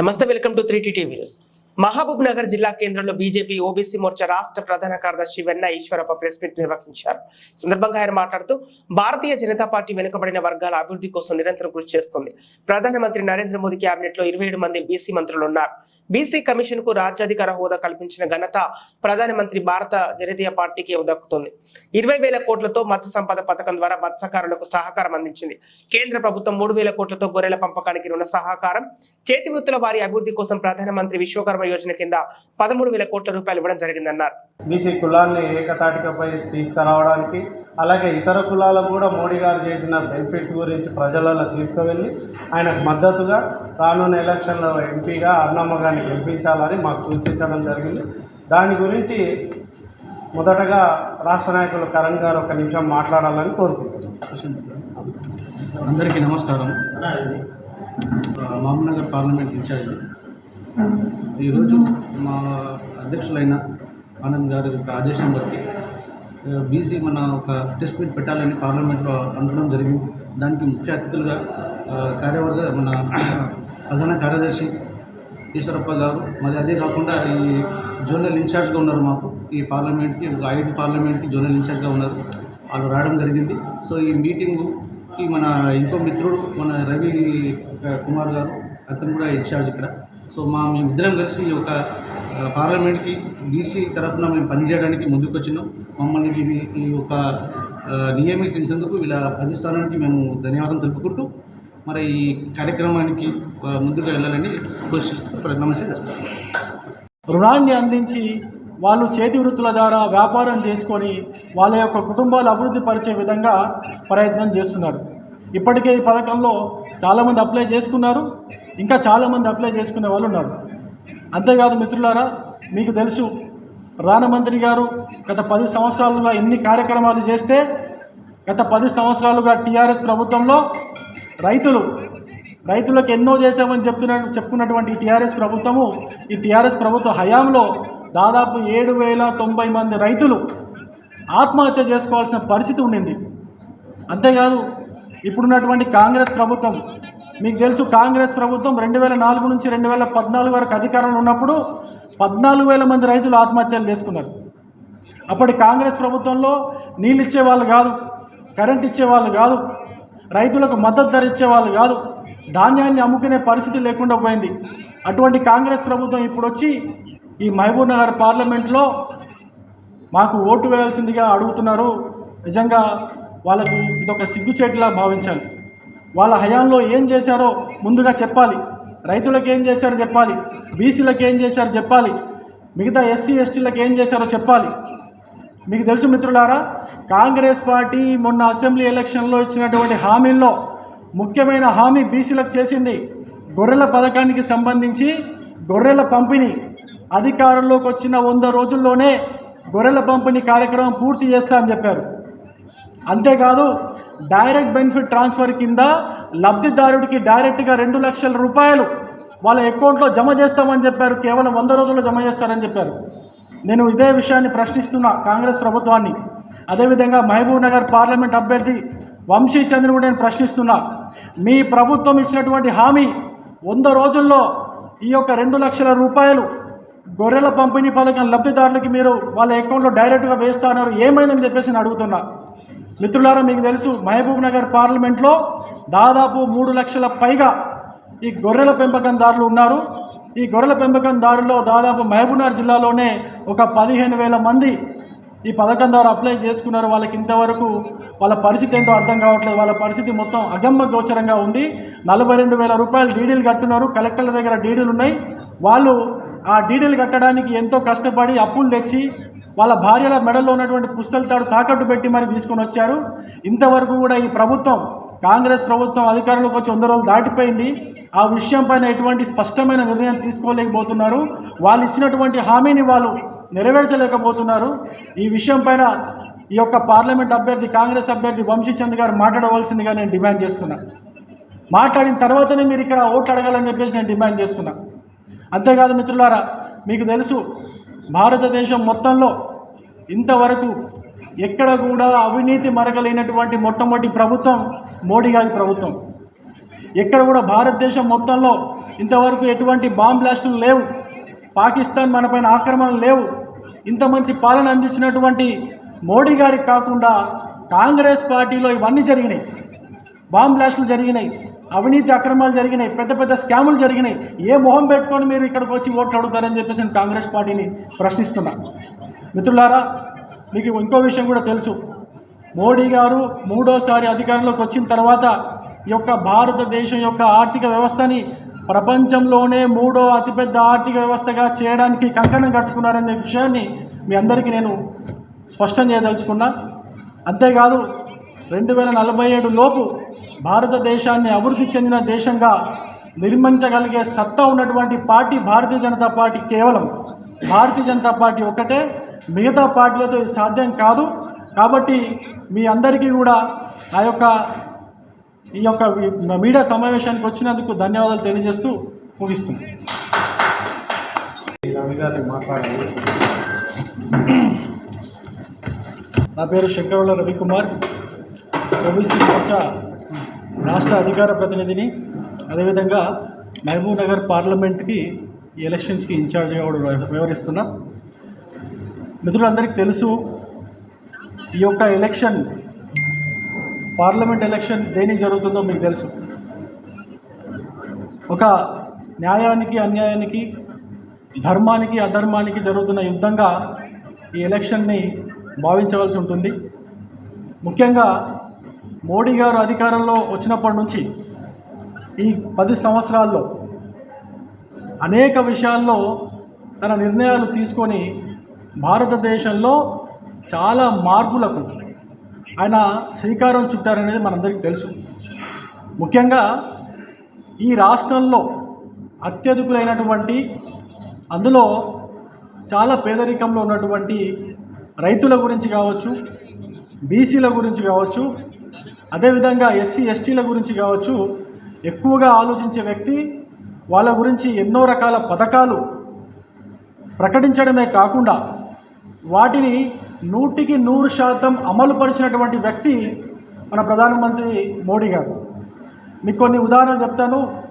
నమస్తే welcome to three TV news. Mahabubnagar జిల్లా కేంద్రంలో బీజేపీ ఓబీసీ మోర్చా రాష్ట్ర ప్రధాన కార్యదర్శి వెన్న ఈశ్వరప్ప ప్రెస్ మీట్ నిర్వహించారు. సందర్భంగా ఆయన మాట్లాడుతూ భారతీయ జనతా పార్టీ వెనుకబడిన వర్గాల అభివృద్ధి కోసం నిరంతరం కృషి చేస్తుంది. ప్రధానమంత్రి నరేంద్ర మోదీ కేబినెట్లో ఇరవై ఏడు మంది బీసీ మంత్రులు ఉన్నారు. బీసీ కమిషన్కు రాజ్యాధికార హోదా కల్పించిన ఘనత ప్రధానమంత్రి భారత జనతీయ పార్టీకి దక్కుతుంది. ఇరవై వేల కోట్లతో మత్స్య సంపద పథకం ద్వారా మత్స్యకారులకు సహకారం అందించింది. కేంద్ర ప్రభుత్వం మూడు వేల కోట్లతో గొర్రెల పంపకానికి రుణ సహకారం చేతి వృత్తుల వారి అభివృద్ధి కోసం ప్రధానమంత్రి విశ్వకర్మ యోజన కింద పదమూడు వేల కోట్ల రూపాయలు ఇవ్వడం జరిగిందన్నారు. బీసీ కులాన్ని ఏకతాటికపై తీసుకురావడానికి అలాగే ఇతర కులాలకు కూడా మోడీ గారు చేసిన బెనిఫిట్స్ గురించి ప్రజలలో తీసుకువెళ్ళి ఆయనకు మద్దతుగా రానున్న ఎలక్షన్లో ఎంపీగా అన్నమ్మ దాన్ని గెలిపించాలని మాకు సూచించడం జరిగింది. దాని గురించి మొదటగా రాష్ట్ర నాయకులు కరణ్ గారు ఒక నిమిషం మాట్లాడాలని కోరుకుంటున్నాను అందరికీ నమస్కారం. Mahabubnagar parliament in charge. ఈరోజు మా అధ్యక్షులైన ఆనంద్ గారి యొక్క ఆదేశం బట్టి బీసీ మన ఒక టెస్ట్ మీట్ పెట్టాలని పార్లమెంట్లో అనడం జరిగింది. దానికి ముఖ్య అతిథులుగా కార్యవర్గ మన ప్రధాన కార్యదర్శి ఈశ్వరప్ప గారు. మరి అదే కాకుండా ఈ జోనల్ ఇన్ఛార్జ్గా ఉన్నారు మాకు. ఈ పార్లమెంట్కి ఒక ఐదు పార్లమెంట్కి జోనల్ ఇన్ఛార్జ్గా ఉన్నారు. వాళ్ళు రావడం జరిగింది. సో ఈ మీటింగుకి మన ఇంకో మిత్రుడు మన రవి కుమార్ గారు అతను కూడా ఇన్ఛార్జ్ ఇక్కడ. సో మా మేమిద్దరం కలిసి ఈ యొక్క పార్లమెంట్కి బీసీ తరఫున మేము పనిచేయడానికి ముందుకు వచ్చినాం మమ్మల్ని ఈ ఈ యొక్క ఆ, నియమించినందుకు వీళ్ళ అధిష్టానానికి మేము ధన్యవాదం తెలుపుకుంటూ మరి ఈ కార్యక్రమానికి ముందుకు వెళ్ళాలని ఘోషిస్తూ నమస్తే చేస్తాను రుణాన్ని అందించి వాళ్ళు చేతి వృత్తుల ద్వారా వ్యాపారం చేసుకొని వాళ్ళ యొక్క కుటుంబాలు అభివృద్ధి పరిచే విధంగా ప్రయత్నం చేస్తున్నారు. ఇప్పటికే ఈ పథకంలో చాలామంది అప్లై చేసుకున్నారు ఇంకా చాలామంది అప్లై చేసుకునే వాళ్ళు ఉన్నారు. అంతేకాదు మిత్రులారా మీకు తెలుసు ప్రధానమంత్రి గారు గత పది సంవత్సరాలుగా ఎన్ని కార్యక్రమాలు చేస్తే గత పది సంవత్సరాలుగా టీఆర్ఎస్ ప్రభుత్వంలో రైతులు రైతులకు ఎన్నో చేశామని చెప్తున్న చెప్పుకున్నటువంటి టీఆర్ఎస్ ప్రభుత్వము ఈ టీఆర్ఎస్ ప్రభుత్వ హయాంలో దాదాపు ఏడు వేల తొంభై మంది రైతులు ఆత్మహత్య చేసుకోవాల్సిన పరిస్థితి ఉండింది. అంతేకాదు ఇప్పుడున్నటువంటి కాంగ్రెస్ ప్రభుత్వం మీకు తెలుసు కాంగ్రెస్ ప్రభుత్వం రెండు వేల నాలుగు నుంచి రెండు వేల పద్నాలుగు వరకు అధికారంలో ఉన్నప్పుడు పద్నాలుగు వేల మంది రైతులు ఆత్మహత్యలు చేసుకున్నారు. అప్పటి కాంగ్రెస్ ప్రభుత్వంలో నీళ్ళు ఇచ్చేవాళ్ళు కాదు కరెంట్ ఇచ్చేవాళ్ళు కాదు రైతులకు మద్దతు ధర ఇచ్చేవాళ్ళు కాదు. ధాన్యాన్ని అమ్ముకునే పరిస్థితి లేకుండా పోయింది. అటువంటి కాంగ్రెస్ ప్రభుత్వం ఇప్పుడు వచ్చి ఈ మహబూబ్ నగర్ పార్లమెంట్లో మాకు ఓటు వేయాల్సిందిగా అడుగుతున్నారు. నిజంగా వాళ్ళకు ఇదొక సిగ్గుచేటులా భావించాలి. వాళ్ళ హయాంలో ఏం చేశారో ముందుగా చెప్పాలి. రైతులకు ఏం చేశారో చెప్పాలి. బీసీలకు ఏం చేశారో చెప్పాలి. మిగతా ఎస్సీ ఎస్టీలకు ఏం చేశారో చెప్పాలి. మీకు తెలుసు మిత్రులారా కాంగ్రెస్ పార్టీ మొన్న అసెంబ్లీ ఎలక్షన్లో ఇచ్చినటువంటి హామీల్లో ముఖ్యమైన హామీ బీసీలకు చేసింది గొర్రెల పథకానికి సంబంధించి గొర్రెల పంపిణీ. అధికారంలోకి వచ్చిన వంద రోజుల్లోనే గొర్రెల పంపిణీ కార్యక్రమం పూర్తి చేస్తా అని చెప్పారు. అంతేకాదు డైరెక్ట్ బెనిఫిట్ ట్రాన్స్ఫర్ కింద లబ్ధిదారుడికి డైరెక్ట్గా రెండు లక్షల రూపాయలు వాళ్ళ అకౌంట్లో జమ చేస్తామని చెప్పారు. కేవలం వంద రోజుల్లో జమ చేస్తారని చెప్పారు. నేను ఇదే విషయాన్ని ప్రశ్నిస్తున్నా కాంగ్రెస్ ప్రభుత్వాన్ని. అదేవిధంగా మహబూబ్ నగర్ పార్లమెంట్ అభ్యర్థి వంశీ చంద్ర కూడా నేను ప్రశ్నిస్తున్నా. మీ ప్రభుత్వం ఇచ్చినటువంటి హామీ వంద రోజుల్లో ఈ యొక్క రెండు లక్షల రూపాయలు గొర్రెల పంపిణీ పథకం లబ్ధిదారులకి మీరు వాళ్ళ అకౌంట్లో డైరెక్ట్గా వేస్తా అన్నారు ఏమైందని చెప్పేసి నేను అడుగుతున్నా. మిత్రులారా మీకు తెలుసు మహబూబ్ నగర్ పార్లమెంట్లో దాదాపు మూడు లక్షల పైగా ఈ గొర్రెల పెంపకందారులు ఉన్నారు. ఈ గొర్రెల పెంపకందారుల్లో దాదాపు మహబూబ్నగర్ జిల్లాలోనే ఒక పదిహేను వేల మంది ఈ పథకం ద్వారా అప్లై చేసుకున్నారు వాళ్ళకి ఇంతవరకు వాళ్ళ పరిస్థితి ఏంటో అర్థం కావట్లేదు. వాళ్ళ పరిస్థితి మొత్తం అగమ్మ గోచరంగా ఉంది. నలభై రెండు వేల రూపాయలు డీడీలు కట్టున్నారు. కలెక్టర్ల దగ్గర డీడీలు ఉన్నాయి. వాళ్ళు ఆ డీడీలు కట్టడానికి ఎంతో కష్టపడి అప్పులు తెచ్చి వాళ్ళ భార్యల మెడల్లో ఉన్నటువంటి పుస్తల తాడు తాకట్టు పెట్టి మరి తీసుకొని వచ్చారు. ఇంతవరకు కూడా ఈ ప్రభుత్వం కాంగ్రెస్ ప్రభుత్వం అధికారంలోకి వచ్చి వంద రోజులు దాటిపోయింది. ఆ విషయం పైన ఎటువంటి స్పష్టమైన నిర్ణయం తీసుకోలేకపోతున్నారు. వాళ్ళు ఇచ్చినటువంటి హామీని వాళ్ళు నెరవేర్చలేకపోతున్నారు. ఈ విషయం పైన ఈ యొక్క పార్లమెంట్ అభ్యర్థి కాంగ్రెస్ అభ్యర్థి వంశీచంద్ గారు మాట్లాడవలసిందిగా నేను డిమాండ్ చేస్తున్నా. మాట్లాడిన తర్వాతనే మీరు ఇక్కడ ఓట్లు అడగాలని చెప్పేసి నేను డిమాండ్ చేస్తున్నా. అంతేకాదు మిత్రులారా మీకు తెలుసు భారతదేశం మొత్తంలో ఇంతవరకు ఎక్కడ కూడా అవినీతి మరగలేనటువంటి మొట్టమొదటి ప్రభుత్వం మోడీ గారి ప్రభుత్వం. ఎక్కడ కూడా భారతదేశం మొత్తంలో ఇంతవరకు ఎటువంటి బాంబ్ బ్లాస్టులు లేవు. పాకిస్తాన్ మనపైన ఆక్రమణలు లేవు. ఇంత మంచి పాలన అందించినటువంటి మోడీ గారికి కాకుండా కాంగ్రెస్ పార్టీలో ఇవన్నీ జరిగినాయి. బాంబ్ బ్లాస్టులు జరిగినాయి. అవినీతి అక్రమాలు జరిగినాయి. పెద్ద పెద్ద స్కాములు జరిగినాయి. ఏ మొహం పెట్టుకొని మీరు ఇక్కడికి వచ్చి ఓట్లు అడుగుతారని చెప్పేసి నేను కాంగ్రెస్ పార్టీని ప్రశ్నిస్తున్నా. మిత్రులారా మీకు ఇంకో విషయం కూడా తెలుసు. మోడీ గారు మూడోసారి అధికారంలోకి వచ్చిన తర్వాత యొక్క భారతదేశం యొక్క ఆర్థిక వ్యవస్థని ప్రపంచంలోనే మూడో అతిపెద్ద ఆర్థిక వ్యవస్థగా చేయడానికి కంకణం కట్టుకున్నారనే విషయాన్ని మీ అందరికీ నేను స్పష్టం చేయదలుచుకున్నా. అంతేకాదు రెండు వేల నలభై ఏడు లోపు భారతదేశాన్ని అభివృద్ధి చెందిన దేశంగా నిర్మించగలిగే సత్తా ఉన్నటువంటి పార్టీ భారతీయ జనతా పార్టీ కేవలం భారతీయ జనతా పార్టీ ఒకటే మిగతా పార్టీలతో ఇది సాధ్యం కాదు. కాబట్టి మీ అందరికీ కూడా నా యొక్క ఈ యొక్క మీడియా సమావేశానికి వచ్చినందుకు ధన్యవాదాలు తెలియజేస్తూ ముగిస్తుంది మాట్లాడాలి. నా పేరు శంకరుల రవికుమార్. ఓబీసీ మోర్చా రాష్ట్ర అధికార ప్రతినిధిని. అదేవిధంగా మహబూబ్ నగర్ పార్లమెంట్కి ఈ ఎలక్షన్స్కి ఇన్ఛార్జిగా కూడా వ్యవహరిస్తున్నా. మిత్రులందరికీ తెలుసు ఈ యొక్క ఎలక్షన్ పార్లమెంట్ ఎలక్షన్ దేనికి జరుగుతుందో మీకు తెలుసు. ఒక న్యాయానికి అన్యాయానికి ధర్మానికి అధర్మానికి జరుగుతున్న యుద్ధంగా ఈ ఎలక్షన్ని భావించవలసి ఉంటుంది. ముఖ్యంగా మోడీ గారు అధికారంలో వచ్చినప్పటి నుంచి ఈ పది సంవత్సరాల్లో అనేక విషయాల్లో తన నిర్ణయాలు తీసుకొని భారతదేశంలో చాలా మార్పులకు ఆయన శ్రీకారం చుట్టారనేది మనందరికీ తెలుసు. ముఖ్యంగా ఈ రాష్ట్రంలో అత్యధికులైనటువంటి అందులో చాలా పేదరికంలో ఉన్నటువంటి రైతుల గురించి కావచ్చు బీసీల గురించి కావచ్చు అదేవిధంగా ఎస్సీ ఎస్టీల గురించి కావచ్చు ఎక్కువగా ఆలోచించే వ్యక్తి వాళ్ళ గురించి ఎన్నో రకాల పథకాలు ప్రకటించడమే కాకుండా వాటిని నూటికి నూరు శాతం అమలుపరిచినటువంటి వ్యక్తి మన ప్రధానమంత్రి మోడీ గారు. మీకు కొన్ని ఉదాహరణలు చెప్తాను.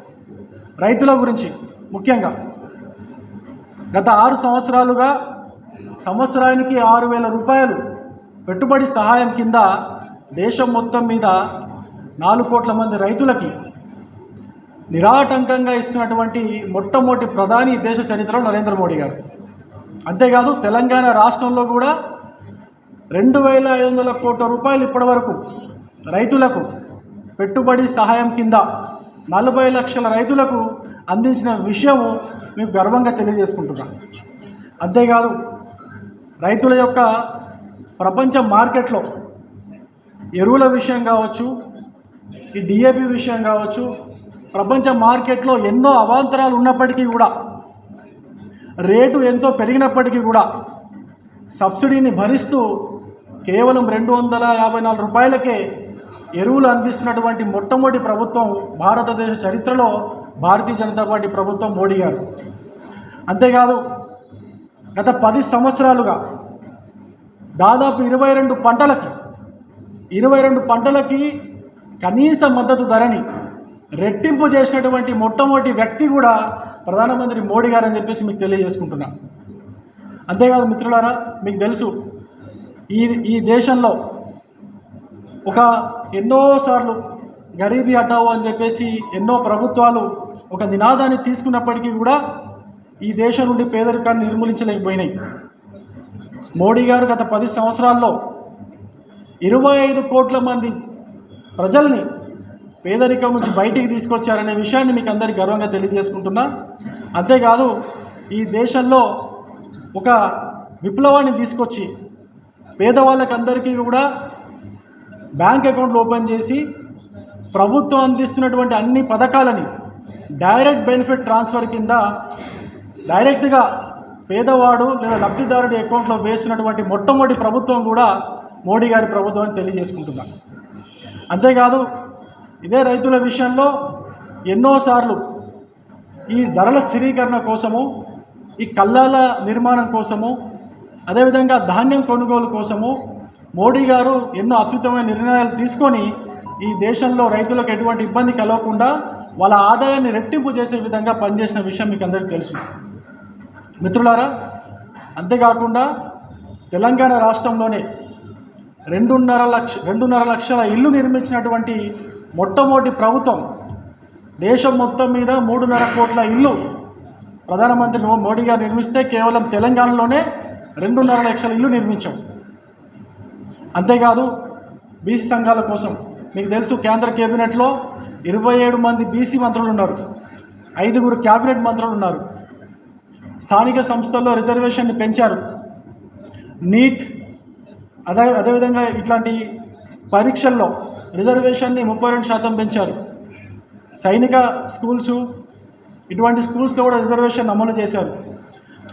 రైతుల గురించి ముఖ్యంగా. గత ఆరు సంవత్సరాలుగా సంవత్సరానికి ఆరు వేల రూపాయలు పెట్టుబడి సహాయం కింద దేశం మొత్తం మీద నాలుగు కోట్ల మంది రైతులకి నిరాటంకంగా ఇస్తున్నటువంటి మొట్టమొదటి ప్రధాని దేశ చరిత్రలో నరేంద్ర మోడీ గారు. అంతేకాదు తెలంగాణ రాష్ట్రంలో కూడా రెండు వేల ఐదు వందల కోట్ల రూపాయలు ఇప్పటివరకు రైతులకు పెట్టుబడి సహాయం కింద నలభై లక్షల రైతులకు అందించిన విషయము మీకు గర్వంగా తెలియజేసుకుంటున్నాం. అంతేకాదు రైతుల యొక్క ప్రపంచ మార్కెట్లో ఎరువుల విషయం కావచ్చు ఈ డిఏపి విషయం కావచ్చు ప్రపంచ మార్కెట్లో ఎన్నో అవాంతరాలు ఉన్నప్పటికీ కూడా రేటు ఎంతో పెరిగినప్పటికీ కూడా సబ్సిడీని భరిస్తూ కేవలం రెండు వందల యాభై నాలుగు రూపాయలకే ఎరువులు అందిస్తున్నటువంటి మొట్టమొదటి ప్రభుత్వం భారతదేశ చరిత్రలో భారతీయ జనతా పార్టీ ప్రభుత్వం మోడీ గారు. అంతేకాదు గత పది సంవత్సరాలుగా దాదాపు ఇరవై రెండు పంటలకి ఇరవై రెండు పంటలకి కనీస మద్దతు ధరని రెట్టింపు చేసినటువంటి మొట్టమొదటి వ్యక్తి కూడా ప్రధానమంత్రి మోడీ గారు అని చెప్పేసి మీకు తెలియజేసుకుంటున్నా. అంతేకాదు మిత్రులారా మీకు తెలుసు ఈ ఈ దేశంలో ఒక ఎన్నోసార్లు గరీబీ హటావు అని చెప్పేసి ఎన్నో ప్రభుత్వాలు ఒక నినాదాన్ని తీసుకున్నప్పటికీ కూడా ఈ దేశం నుండి పేదరికాన్ని నిర్మూలించలేకపోయినాయి. మోడీ గారు గత పది సంవత్సరాల్లో ఇరవై ఐదు కోట్ల మంది ప్రజల్ని పేదరికం నుంచి బయటికి తీసుకొచ్చారనే విషయాన్ని మీకు అందరికీ గర్వంగా తెలియజేసుకుంటున్నా. అంతేకాదు ఈ దేశంలో ఒక విప్లవాన్ని తీసుకొచ్చి పేదవాళ్ళకి అందరికీ కూడా బ్యాంక్ అకౌంట్లు ఓపెన్ చేసి ప్రభుత్వం అందిస్తున్నటువంటి అన్ని పథకాలని డైరెక్ట్ బెనిఫిట్ ట్రాన్స్ఫర్ కింద డైరెక్ట్గా పేదవాడు లేదా లబ్ధిదారుడి అకౌంట్లో వేసినటువంటి మొట్టమొదటి ప్రభుత్వం కూడా మోడీ గారి ప్రభుత్వం అని తెలియజేసుకుంటున్నాను. అంతేకాదు ఇదే రైతుల విషయంలో ఎన్నోసార్లు ఈ ధరల స్థిరీకరణ కోసము ఈ కల్లాల నిర్మాణం కోసము అదేవిధంగా ధాన్యం కొనుగోలు కోసము మోడీ గారు ఎన్నో అద్భుతమైన నిర్ణయాలు తీసుకొని ఈ దేశంలో రైతులకు ఎటువంటి ఇబ్బంది కలగకుండా వాళ్ళ ఆదాయాన్ని రెట్టింపు చేసే విధంగా పనిచేసిన విషయం మీకు అందరికీ తెలుసు. మిత్రులారా అంతేకాకుండా తెలంగాణ రాష్ట్రంలోనే రెండున్నర లక్ష రెండున్నర లక్షల ఇల్లు నిర్మించినటువంటి మొట్టమొదటి ప్రభుత్వం దేశం మొత్తం మీద మూడున్నర కోట్ల ఇల్లు ప్రధానమంత్రి మోడీ గారు నిర్మిస్తే కేవలం తెలంగాణలోనే రెండున్నర లక్షల ఇల్లు నిర్మించాం. అంతేకాదు బీసీ సంఘాల కోసం మీకు తెలుసు కేంద్ర కేబినెట్లో ఇరవై ఏడు మంది బీసీ మంత్రులు ఉన్నారు. ఐదుగురు క్యాబినెట్ మంత్రులు ఉన్నారు. స్థానిక సంస్థల్లో రిజర్వేషన్ని పెంచారు. నీట్ అదే అదేవిధంగా ఇట్లాంటి పరీక్షల్లో రిజర్వేషన్ని ముప్పై రెండు శాతం పెంచారు. సైనిక స్కూల్స్ ఇటువంటి స్కూల్స్లో కూడా రిజర్వేషన్ అమలు చేశారు.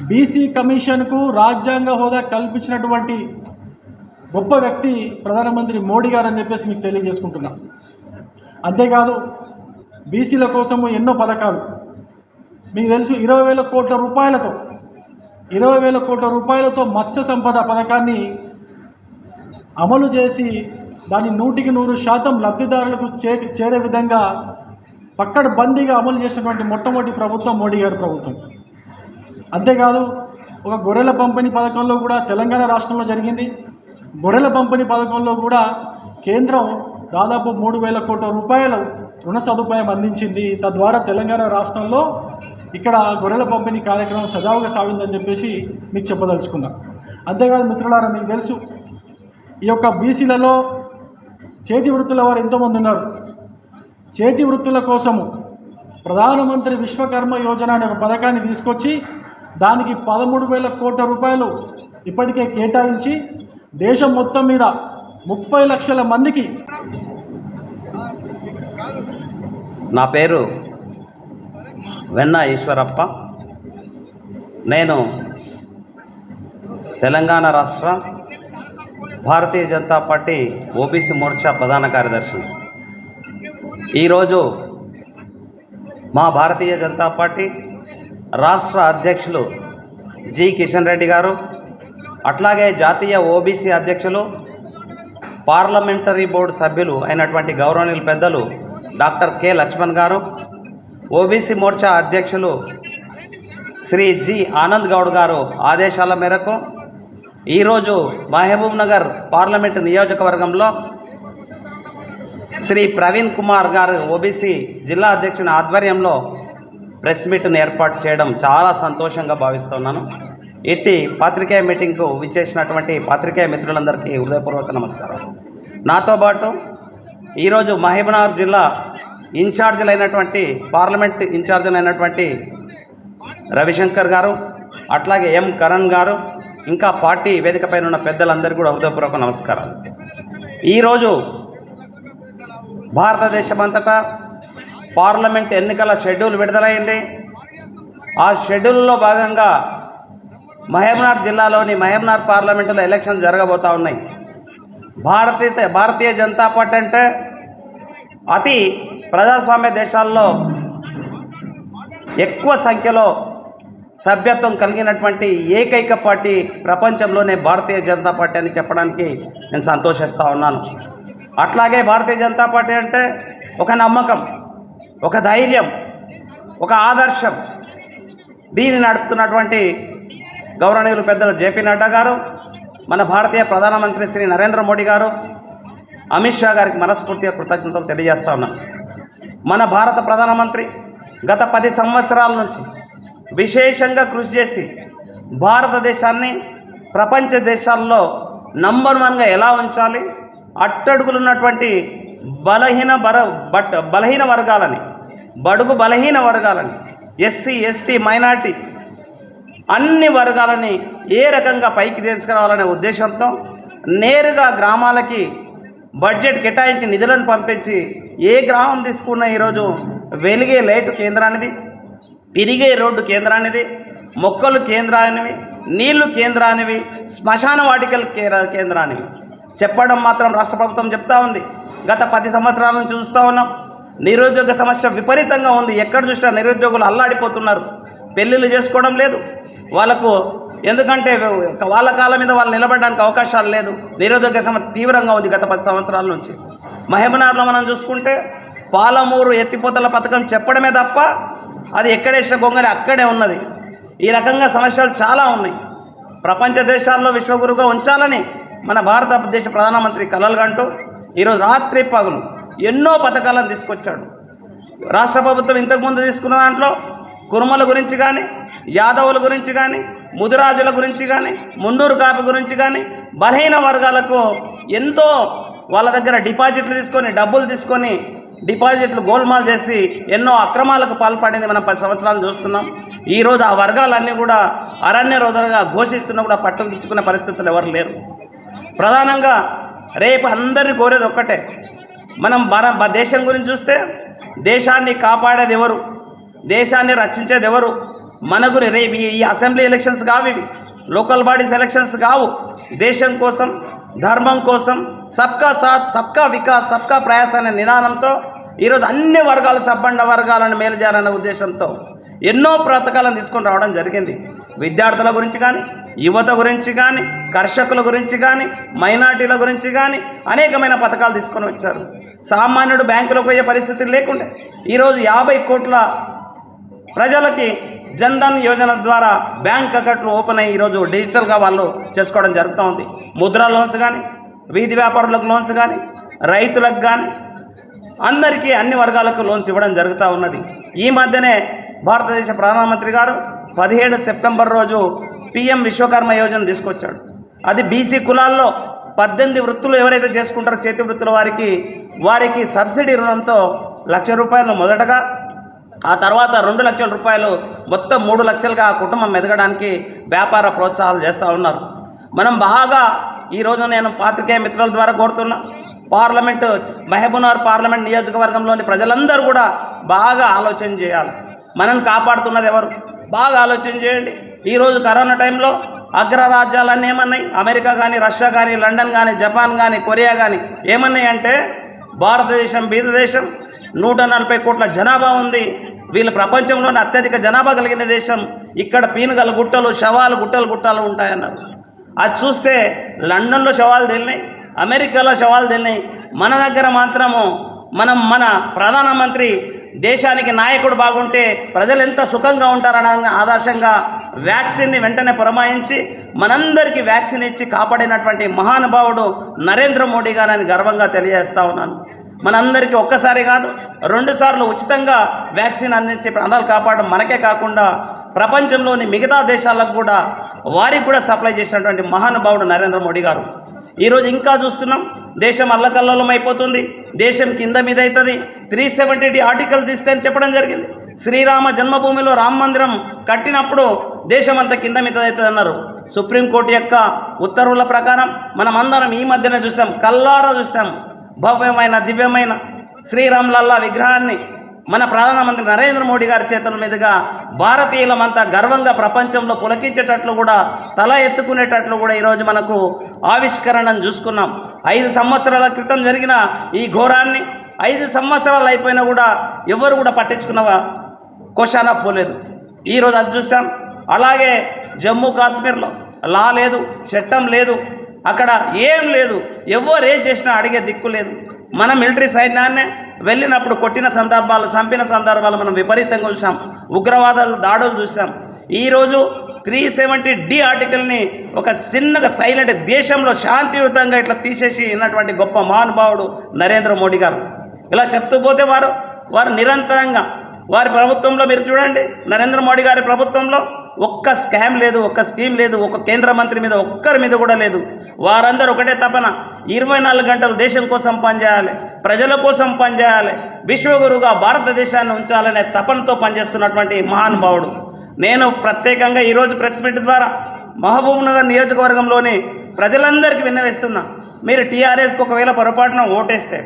బీసీ కమిషన్కు రాజ్యాంగ హోదా కల్పించినటువంటి గొప్ప వ్యక్తి ప్రధానమంత్రి మోడీ గారు అని చెప్పేసి మీకు తెలియజేసుకుంటున్నా. అంతేకాదు బీసీల కోసము ఎన్నో పథకాలు. మీకు తెలుసు ఇరవై వేల కోట్ల రూపాయలతో ఇరవై వేల కోట్ల రూపాయలతో మత్స్య సంపద పథకాన్ని అమలు చేసి దాన్ని నూటికి నూరు శాతం లబ్ధిదారులకు చే చేరే విధంగా పక్కడ బందీగా అమలు చేసినటువంటి మొట్టమొదటి ప్రభుత్వం మోడీ గారి ప్రభుత్వం. అంతేకాదు ఒక గొర్రెల పంపిణీ పథకంలో కూడా తెలంగాణ రాష్ట్రంలో జరిగింది. గొర్రెల పంపిణీ పథకంలో కూడా కేంద్రం దాదాపు మూడు వేల కోట్ల రూపాయల రుణ సదుపాయం అందించింది. తద్వారా తెలంగాణ రాష్ట్రంలో ఇక్కడ గొర్రెల పంపిణీ కార్యక్రమం సజావుగా సాగిందని చెప్పేసి మీకు చెప్పదలుచుకున్నా. అంతేకాదు మిత్రులారా మీకు తెలుసు ఈ యొక్క బీసీలలో చేతి వృత్తుల వారు ఎంతోమంది ఉన్నారు. చేతి వృత్తుల కోసము ప్రధానమంత్రి విశ్వకర్మ యోజన అనే ఒక పథకాన్ని తీసుకొచ్చి దానికి పదమూడు వేల కోట్ల రూపాయలు ఇప్పటికే కేటాయించి దేశం మొత్తం మీద ముప్పై లక్షల మందికి నా పేరు వెన్న ఈశ్వరప్ప. నేను తెలంగాణ రాష్ట్ర భారతీయ జనతా పార్టీ ఓబీసీ మోర్చా ప్రధాన కార్యదర్శి. ఈరోజు మా భారతీయ జనతా పార్టీ రాష్ట్ర అధ్యక్షులు జి కిషన్ రెడ్డి గారు అట్లాగే జాతీయ ఓబీసీ అధ్యక్షులు పార్లమెంటరీ బోర్డు సభ్యులు అయినటువంటి గౌరవనీయులు పెద్దలు డాక్టర్ కె లక్ష్మణ్ గారు ఓబీసీ మోర్చా అధ్యక్షులు శ్రీ జి ఆనంద్ గౌడ్ గారు ఆదేశాల మేరకు ఈరోజు మహబూబ్ నగర్ పార్లమెంటు నియోజకవర్గంలో శ్రీ ప్రవీణ్ కుమార్ గారు ఓబీసీ జిల్లా అధ్యక్షుని ఆధ్వర్యంలో ప్రెస్ మీట్ను ఏర్పాటు చేయడం చాలా సంతోషంగా భావిస్తున్నాను. ఇట్టి పాత్రికేయ మీటింగ్కు విచ్చేసినటువంటి పాత్రికేయ మిత్రులందరికీ హృదయపూర్వక నమస్కారం. నాతో పాటు ఈరోజు మహబూబ్నగర్ జిల్లా ఇన్ఛార్జీలైనటువంటి పార్లమెంట్ ఇన్ఛార్జీలైనటువంటి రవిశంకర్ గారు అట్లాగే ఎం కరణ్ గారు ఇంకా పార్టీ వేదికపైన ఉన్న పెద్దలందరికీ కూడా హృదయపూర్వక నమస్కారం. ఈరోజు భారతదేశమంతటా పార్లమెంట్ ఎన్నికల షెడ్యూల్ విడుదలైంది. ఆ షెడ్యూల్లో భాగంగా మహబూబ్నగర్ జిల్లాలోని మహబూబ్నగర్ పార్లమెంటులో ఎలక్షన్ జరగబోతూ ఉన్నాయి. భారతీయ భారతీయ జనతా పార్టీ అంటే అతి ప్రజాస్వామ్య దేశాల్లో ఎక్కువ సంఖ్యలో సభ్యత్వం కలిగినటువంటి ఏకైక పార్టీ ప్రపంచంలోనే భారతీయ జనతా పార్టీ అని చెప్పడానికి నేను సంతోషిస్తూ ఉన్నాను. అట్లాగే భారతీయ జనతా పార్టీ అంటే ఒక నమ్మకం. ఒక ధైర్యం ఒక ఆదర్శం. దీన్ని నడుపుతున్నటువంటి గౌరవనీయులు పెద్దలు జేపీ నడ్డా గారు మన భారతీయ ప్రధానమంత్రి శ్రీ నరేంద్ర మోడీ గారు అమిత్ షా గారికి మనస్ఫూర్తిగా కృతజ్ఞతలు తెలియజేస్తా ఉన్నాను మన భారత ప్రధానమంత్రి గత పది సంవత్సరాల నుంచి విశేషంగా కృషి చేసి భారతదేశాన్ని ప్రపంచ దేశాల్లో నంబర్ వన్గా ఎలా ఉంచాలి అట్టడుగులు ఉన్నటువంటి బలహీన బర బట్ బలహీన వర్గాలని బడుగు బలహీన వర్గాలని ఎస్సీ ఎస్టీ మైనార్టీ అన్ని వర్గాలని ఏ రకంగా పైకి తీసుకురావాలనే ఉద్దేశంతో నేరుగా గ్రామాలకి బడ్జెట్ కేటాయించి నిధులను పంపించి ఏ గ్రామం తీసుకున్న ఈరోజు వెలిగే లైటు కేంద్రానిది తిరిగే రోడ్డు కేంద్రానిది మొక్కలు కేంద్రానివి నీళ్ళు కేంద్రానివి శ్మశాన వాటికలు కే- కేంద్రానివి. చెప్పడం మాత్రం రాష్ట్ర ప్రభుత్వం చెప్తా ఉంది. గత పది సంవత్సరాల నుంచి చూస్తూ ఉన్నాం. నిరుద్యోగ సమస్య విపరీతంగా ఉంది. ఎక్కడ చూసినా నిరుద్యోగులు అల్లాడిపోతున్నారు. పెళ్ళిళ్ళు చేసుకోవడం లేదు. వాళ్ళకు ఎందుకంటే వాళ్ళ కాలం మీద వాళ్ళు నిలబడడానికి అవకాశాలు లేదు. నిరుద్యోగ సమస్య తీవ్రంగా ఉంది గత పది సంవత్సరాల నుంచి. మహబూబ్నగర్లో మనం చూసుకుంటే పాలమూరు ఎత్తిపోతల పథకం చెప్పడమే తప్ప అది ఎక్కడేసిన గొంగలి అక్కడే ఉన్నది. ఈ రకంగా సమస్యలు చాలా ఉన్నాయి. ప్రపంచ దేశాల్లో విశ్వగురుగా ఉంచాలని మన భారతదేశ ప్రధానమంత్రి కలలు అంటూ ఈరోజు రాత్రి పగులు ఎన్నో పథకాలను తీసుకొచ్చాడు. రాష్ట్ర ప్రభుత్వం ఇంతకుముందు తీసుకున్న దాంట్లో కురుమల గురించి కానీ యాదవుల గురించి కానీ ముదురాజుల గురించి కానీ ముండూరు కాపి గురించి కానీ బలహీన వర్గాలకు ఎంతో వాళ్ళ దగ్గర డిపాజిట్లు తీసుకొని డబ్బులు తీసుకొని డిపాజిట్లు గోల్మాల్ చేసి ఎన్నో అక్రమాలకు పాల్పడింది మనం పది సంవత్సరాలు చూస్తున్నాం. ఈరోజు ఆ వర్గాలన్నీ కూడా అరణ్య రోజులుగా ఘోషిస్తున్నా కూడా పట్టుకుంచుకునే పరిస్థితులు ఎవరు లేరు. ప్రధానంగా రేపు అందరిని కోరేది ఒక్కటే మనం మన దేశం గురించి చూస్తే దేశాన్ని కాపాడేది ఎవరు? దేశాన్ని రక్షించేది ఎవరు? మన గురి రేపు ఈ- అసెంబ్లీ ఎలక్షన్స్ కావు ఇవి. లోకల్ బాడీస్ ఎలక్షన్స్ కావు. దేశం కోసం ధర్మం కోసం సబ్కా సాత్ సబ్కా వికాస్ సబ్కా ప్రయాస అనే నిదానంతో ఈరోజు అన్ని వర్గాల సబ్బండ వర్గాలను మేలు చేయాలనే ఉద్దేశంతో ఎన్నో పథకాలను తీసుకొని రావడం జరిగింది. విద్యార్థుల గురించి కానీ యువత గురించి కానీ కర్షకుల గురించి కానీ మైనార్టీల గురించి కానీ అనేకమైన పథకాలు తీసుకొని వచ్చారు. సామాన్యుడు బ్యాంకులోకి పోయే పరిస్థితి లేకుండే. ఈరోజు యాభై కోట్ల ప్రజలకి జన్ధన్ యోజన ద్వారా బ్యాంక్ అకౌంట్లు ఓపెన్ అయ్యి ఈరోజు డిజిటల్గా వాళ్ళు చేసుకోవడం జరుగుతూ ఉంది. ముద్రా లోన్స్ కానీ వీధి వ్యాపారులకు లోన్స్ కానీ రైతులకు కానీ అందరికీ అన్ని వర్గాలకు లోన్స్ ఇవ్వడం జరుగుతూ ఉన్నది. ఈ మధ్యనే భారతదేశ ప్రధానమంత్రి గారు పదిహేడు సెప్టెంబర్ రోజు పిఎం విశ్వకర్మ యోజన తీసుకొచ్చాడు. అది బీసీ కులాల్లో పద్దెనిమిది వృత్తులు ఎవరైతే చేసుకుంటారో చేతి వృత్తుల వారికి వారికి సబ్సిడీ రుణంతో లక్ష రూపాయలు మొదటగా ఆ తర్వాత రెండు లక్షల రూపాయలు మొత్తం మూడు లక్షలుగా ఆ కుటుంబం ఎదగడానికి వ్యాపార ప్రోత్సాహాలు చేస్తూ ఉన్నారు. మనం బాగా ఈరోజు నేను పాత్రికేయ మిత్రుల ద్వారా కోరుతున్నా పార్లమెంటు మహబూనార్ పార్లమెంట్ నియోజకవర్గంలోని ప్రజలందరూ కూడా బాగా ఆలోచన చేయాలి. మనం కాపాడుతున్నది ఎవరు? బాగా ఆలోచన చేయండి. ఈరోజు కరోనా టైంలో అగ్రరాజ్యాలన్నీ ఏమన్నాయి? అమెరికా కానీ రష్యా కానీ లండన్ కానీ జపాన్ కానీ కొరియా కానీ ఏమన్నాయి అంటే భారతదేశం బీద దేశం నూట నలభై కోట్ల జనాభా ఉంది. వీళ్ళు ప్రపంచంలోనే అత్యధిక జనాభా కలిగిన దేశం. ఇక్కడ పీనుగల గుట్టలు శవాలు గుట్టలు గుట్టలు ఉంటాయన్నారు. అది చూస్తే లండన్లో శవాలు తెలినాయి అమెరికాలో శవాలు తెలినాయి. మన దగ్గర మాత్రము మనం మన ప్రధానమంత్రి దేశానికి నాయకుడు బాగుంటే ప్రజలు ఎంత సుఖంగా ఉంటారని ఆదర్శంగా వ్యాక్సిన్ని వెంటనే పురమాయించి మనందరికీ వ్యాక్సిన్ ఇచ్చి కాపాడినటువంటి మహానుభావుడు నరేంద్ర మోడీ గారని గర్వంగా తెలియజేస్తా ఉన్నాను. మనందరికీ ఒక్కసారి కాదు రెండు సార్లు ఉచితంగా వ్యాక్సిన్ అందించి ప్రాణాలు కాపాడడం మనకే కాకుండా ప్రపంచంలోని మిగతా దేశాలకు కూడా వారికి కూడా సప్లై చేసినటువంటి మహానుభావుడు నరేంద్ర మోడీ గారు. ఈరోజు ఇంకా చూస్తున్నాం దేశం అల్లకల్లోలం అయిపోతుంది దేశం కింద మీద అవుతుంది త్రీ సెవెంటీ ఆర్టికల్ తీస్తే అని చెప్పడం జరిగింది. శ్రీరామ జన్మభూమిలో రామ మందిరం కట్టినప్పుడు దేశం అంతా కింద మీద అవుతుంది అన్నారు సుప్రీంకోర్టు యొక్క ఉత్తర్వుల ప్రకారం మనం అందరం ఈ మధ్యన చూసాం. కల్లారా చూసాం. భవ్యమైన దివ్యమైన శ్రీరామ్లల్లా విగ్రహాన్ని మన ప్రధానమంత్రి నరేంద్ర మోడీ గారి చేతుల మీదుగా భారతీయులమంతా గర్వంగా ప్రపంచంలో పులకించేటట్లు కూడా తల ఎత్తుకునేటట్లు కూడా ఈరోజు మనకు ఆవిష్కరణను చూసుకున్నాం. ఐదు సంవత్సరాల క్రితం జరిగిన ఈ ఘోరాన్ని ఐదు సంవత్సరాలు అయిపోయినా కూడా ఎవరు కూడా పట్టించుకున్నవా కోశానా పోలేదు. ఈరోజు అది చూసాం. అలాగే జమ్మూ కాశ్మీర్లో లా లేదు చట్టం లేదు అక్కడ ఏం లేదు ఎవరు ఏం చేసినా అడిగే దిక్కు లేదు. మన మిలిటరీ సైన్యాన్నే వెళ్ళినప్పుడు కొట్టిన సందర్భాలు చంపిన సందర్భాలు మనం విపరీతంగా చూసాం ఉగ్రవాదాలు దాడులు చూసాం ఈరోజు త్రీ సెవెంటీ డి ఆర్టికల్ని ఒక చిన్నగా సైలెంట్ దేశంలో శాంతియుతంగా ఇట్లా తీసేసి ఉన్నటువంటి గొప్ప మహానుభావుడు నరేంద్ర మోడీ గారు. ఇలా చెప్తూ పోతే వారు వారు నిరంతరంగా వారి ప్రభుత్వంలో మీరు చూడండి నరేంద్ర మోడీ గారి ప్రభుత్వంలో ఒక్క స్కామ్ లేదు ఒక్క స్కీమ్ లేదు ఒక్క కేంద్ర మంత్రి మీద ఒక్కరి మీద కూడా లేదు. వారందరూ ఒకటే తపన. ఇరవై నాలుగు గంటలు దేశం కోసం పనిచేయాలి ప్రజల కోసం పనిచేయాలి విశ్వగురుగా భారతదేశాన్ని ఉంచాలనే తపనతో పనిచేస్తున్నటువంటి మహానుభావుడు. నేను ప్రత్యేకంగా ఈరోజు ప్రెస్ మీట్ ద్వారా మహబూబ్నగర్ నియోజకవర్గంలోని ప్రజలందరికీ విన్నవేస్తున్నా. మీరు టీఆర్ఎస్కి ఒకవేళ పొరపాటున ఓటేస్తే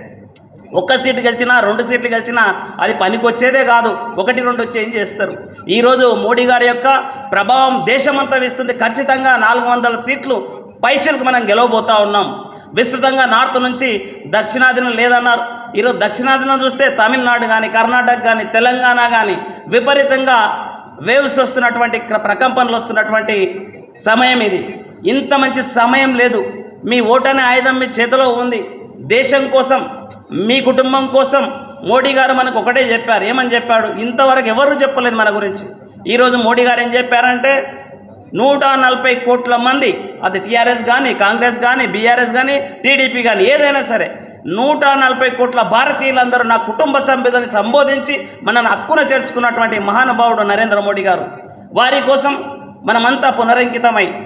ఒక్క సీటు గెలిచినా రెండు సీట్లు గెలిచినా అది పనికొచ్చేదే కాదు ఒకటి రెండు చేంజ్ చేస్తారు. ఈరోజు మోడీ గారి యొక్క ప్రభావం దేశమంతా వేస్తుంది. ఖచ్చితంగా నాలుగు వందల సీట్లు పైచలకు మనం గెలవబోతా ఉన్నాం. విస్తృతంగా నార్త్ నుంచి దక్షిణాదిన లేదన్నారు. ఈరోజు దక్షిణాదిన చూస్తే తమిళనాడు కానీ కర్ణాటక కానీ తెలంగాణ కానీ విపరీతంగా వేవ్స్ వస్తున్నటువంటి ప్రకంపనలు వస్తున్నటువంటి సమయం ఇది. ఇంత మంచి సమయం లేదు. మీ ఓటనే ఆయుధం మీ చేతిలో ఉంది. దేశం కోసం మీ కుటుంబం కోసం మోడీ గారు మనకు ఒకటే చెప్పారు. ఏమని చెప్పాడు? ఇంతవరకు ఎవరు చెప్పలేదు మన గురించి. ఈరోజు మోడీ గారు ఏం చెప్పారంటే నూట నలభై కోట్ల మంది అది టీఆర్ఎస్ కానీ కాంగ్రెస్ కానీ బీఆర్ఎస్ కానీ టీడీపీ కానీ ఏదైనా సరే నూట నలభై కోట్ల భారతీయులందరూ నా కుటుంబ సభ్యులని సంబోధించి మనల్ని హక్కున చేర్చుకున్నటువంటి మహానుభావుడు నరేంద్ర మోడీ గారు. వారి కోసం మనమంతా పునరంకితమై